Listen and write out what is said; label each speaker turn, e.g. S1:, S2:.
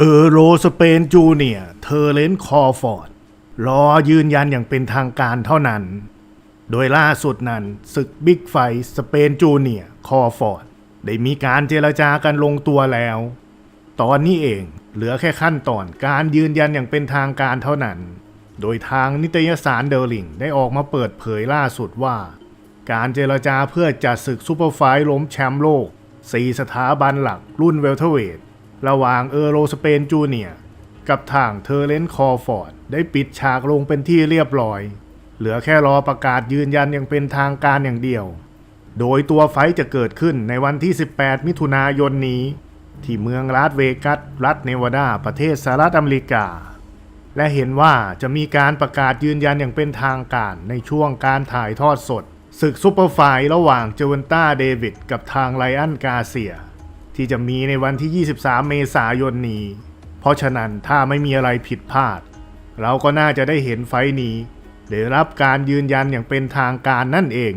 S1: เออโรสเปนจูเนียเทอร์เลนคอฟอร์ด รอยืนยันอย่างเป็นทางการเท่านั้น โดยล่าสุดนั้นศึกบิ๊กไฟสเปนจูเนียคอฟอร์ด ได้มีการเจรจากันลงตัวแล้ว ตอนนี้เองเหลือแค่ขั้นตอนการยืนยันอย่างเป็นทางการเท่านั้น โดยทางนิตยสารเดอร์ลิงได้ออกมาเปิดเผยล่าสุดว่า การเจรจาเพื่อจัดศึกซูเปอร์ไฟท์ล้มแชมป์โลก 4 สถาบันหลักรุ่นเวลเทเวท ระหว่างเออโรสเปนจูเนียกับทางเทอร์เลนคอฟอร์ด ได้ปิดฉากลงเป็นที่เรียบร้อย เหลือแค่รอประกาศยืนยันอย่างเป็นทางการอย่างเดียว โดยตัวไฟจะเกิดขึ้นในวันที่ 18 มิถุนายนนี้ ที่เมืองลาสเวกัส รัฐเนวาดา ประเทศสหรัฐอเมริกา และเห็นว่าจะมีการประกาศยืนยันอย่างเป็นทางการในช่วงการถ่ายทอดสดศึกซูเปอร์ไฟท์ระหว่างเจวันต้าเดวิดกับทางไลอันกาเซีย ที่จะมีในวันที่ 23 เมษายนนี้ เพราะฉะนั้นถ้าไม่มีอะไรผิดพลาด เราก็น่าจะได้เห็นไฟนี้ได้รับการยืนยันอย่างเป็นทางการนั่นเอง